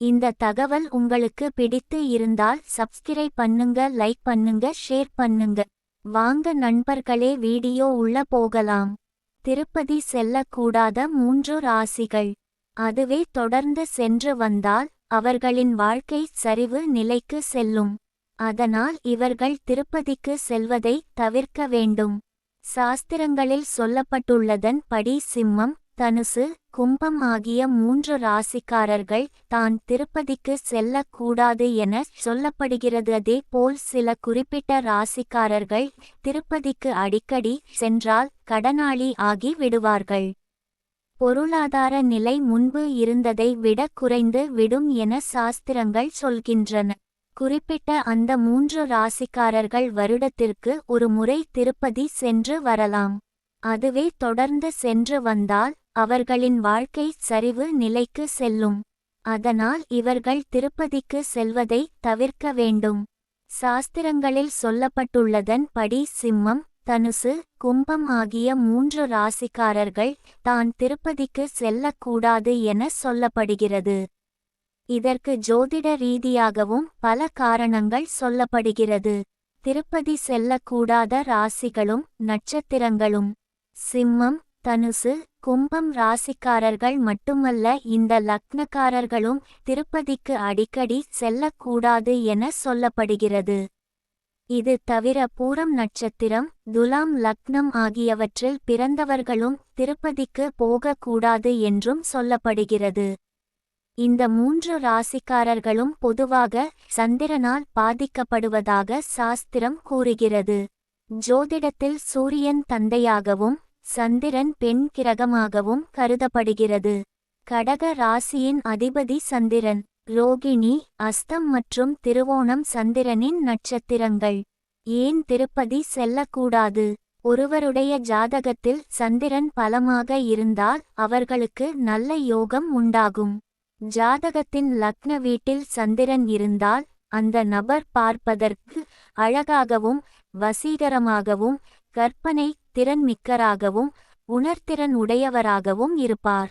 இந்த தகவல் உங்களுக்கு பிடித்து இருந்தால் சப்ஸ்கிரைப் பண்ணுங்க லைக் பண்ணுங்க ஷேர் பண்ணுங்க. வாங்க நண்பர்களே வீடியோ உள்ள போகலாம். திருப்பதி செல்லக்கூடாத மூன்று ராசிகள். அதுவே தொடர்ந்து சென்று வந்தால் அவர்களின் வாழ்க்கை சரிவு நிலைக்கு செல்லும். அதனால் இவர்கள் திருப்பதிக்கு செல்வதை தவிர்க்க வேண்டும். சாஸ்திரங்களில் சொல்லப்பட்டுள்ளதன் படி சிம்மம் தனுசு கும்பம் ஆகிய மூன்று ராசிக்காரர்கள் தான் திருப்பதிக்கு செல்லக்கூடாது என சொல்லப்படுகிறது. அதே போல் சில குறிப்பிட்ட ராசிக்காரர்கள் திருப்பதிக்கு அடிக்கடி சென்றால் கடனாளி ஆகி விடுவார்கள். பொருளாதார நிலை முன்பு இருந்ததை விட குறைந்து விடும் என சாஸ்திரங்கள் சொல்கின்றன. குறிப்பிட்ட அந்த மூன்று ராசிக்காரர்கள் வருடத்திற்கு ஒரு முறை திருப்பதி சென்று வரலாம். அதுவே தொடர்ந்து சென்று வந்தால் அவர்களின் வாழ்க்கை சரிவு நிலைக்கு செல்லும். அதனால் இவர்கள் திருப்பதிக்கு செல்வதை தவிர்க்க வேண்டும். சாஸ்திரங்களில் சொல்லப்பட்டுள்ளதன் படி சிம்மம் தனுசு கும்பம் ஆகிய மூன்று ராசிக்காரர்கள் தான் திருப்பதிக்கு செல்லக்கூடாது என சொல்லப்படுகிறது. இதற்கு ஜோதிட ரீதியாகவும் பல காரணங்கள் சொல்லப்படுகிறது. திருப்பதி செல்லக்கூடாத ராசிகளும் நட்சத்திரங்களும். சிம்மம் தனுசு கும்பம் ராசிக்காரர்கள் மட்டுமல்ல இந்த லக்னக்காரர்களும் திருப்பதிக்கு அடிக்கடி செல்லக்கூடாது என சொல்லப்படுகிறது. இது தவிர பூரம் நட்சத்திரம் துலாம் லக்னம் ஆகியவற்றில் பிறந்தவர்களும் திருப்பதிக்கு போகக்கூடாது என்றும் சொல்லப்படுகிறது. இந்த மூன்று ராசிக்காரர்களும் பொதுவாக சந்திரனால் பாதிக்கப்படுவதாக சாஸ்திரம் கூறுகிறது. ஜோதிடத்தில் சூரியன் தந்தையாகவும் சந்திரன் பெண் கிரகமாகவும் கருதப்படுகிறது. கடக ராசியின் அதிபதி சந்திரன் ரோகிணி அஸ்தம் மற்றும் திருவோணம் சந்திரனின் நட்சத்திரங்கள். ஏன் திருப்பதி செல்லக்கூடாது? ஒருவருடைய ஜாதகத்தில் சந்திரன் பலமாக இருந்தால் அவர்களுக்கு நல்ல யோகம் உண்டாகும். ஜாதகத்தின் லக்ன வீட்டில் சந்திரன் இருந்தால் அந்த நபர் பார்ப்பதற்கு அழகாகவும் வசீகரமாகவும் கற்பனை திறன்மிக்கராகவும் உணர்திறன் உடையவராகவும் இருப்பார்.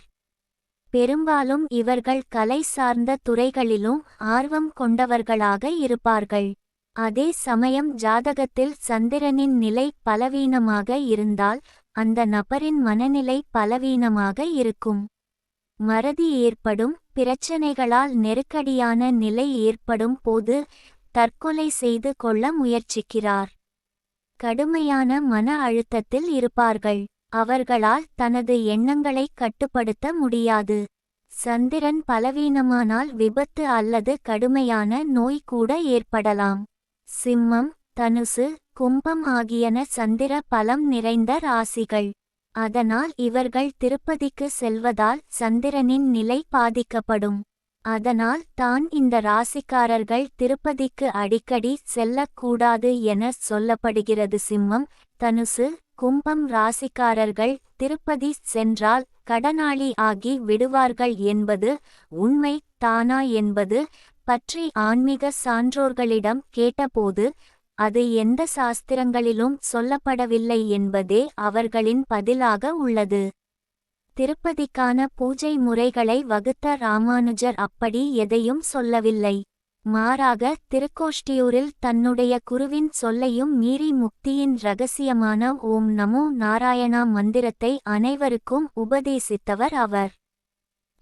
பெரும்பாலும் இவர்கள் கலை சார்ந்த துறைகளிலும் ஆர்வம் கொண்டவர்களாக இருப்பார்கள். அதே சமயம் ஜாதகத்தில் சந்திரனின் நிலை பலவீனமாக இருந்தால் அந்த நபரின் மனநிலை பலவீனமாக இருக்கும். மறதி ஏற்படும் பிரச்சனைகளால் நெருக்கடியான நிலை ஏற்படும் போது தற்கொலை செய்து கொள்ள முயற்சிக்கிறார். கடுமையான மன அழுத்தத்தில் இருப்பார்கள். அவர்களால் தனது எண்ணங்களை கட்டுப்படுத்த முடியாது. சந்திரன் பலவீனமானால் விபத்து அல்லது கடுமையான நோய் கூட ஏற்படலாம். சிம்மம் தனுசு கும்பம் ஆகியன சந்திர பலம் நிறைந்த ராசிகள். அதனால் இவர்கள் திருப்பதிக்கு செல்வதால் சந்திரனின் நிலை பாதிக்கப்படும். அதனால் தான் இந்த ராசிக்காரர்கள் திருப்பதிக்கு அடிக்கடி செல்லக்கூடாது என சொல்லப்படுகிறது. சிம்மம் தனுசு கும்பம் ராசிக்காரர்கள் திருப்பதி சென்றால் கடனாளி ஆகி விடுவார்கள் என்பது உண்மை தானா என்பது பற்றி ஆன்மீக சான்றோர்களிடம் கேட்டபோது அது எந்த சாஸ்திரங்களிலும் சொல்லப்படவில்லை என்பதே அவர்களின் பதிலாக உள்ளது. திருப்பதிக்கான பூஜை முறைகளை வகுத்த ராமானுஜர் அப்படி எதையும் சொல்லவில்லை. மாறாக திருக்கோஷ்டியூரில் தன்னுடைய குருவின் சொல்லையும் மீறி முக்தியின் ரகசியமான ஓம் நமோ நாராயணா மந்திரத்தை அனைவருக்கும் உபதேசித்தவர் அவர்.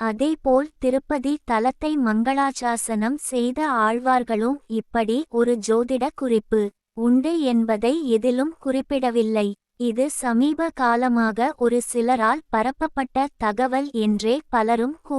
அதேபோல் திருப்பதி தலத்தை மங்களாச்சாசனம் செய்த ஆழ்வார்களும் இப்படி ஒரு ஜோதிட குறிப்பு உண்டு என்பதை எதிலும் குறிப்பிடவில்லை. இது சமீப காலமாக ஒரு சிலரால் பரப்பப்பட்ட தகவல் என்றே பலரும் கூ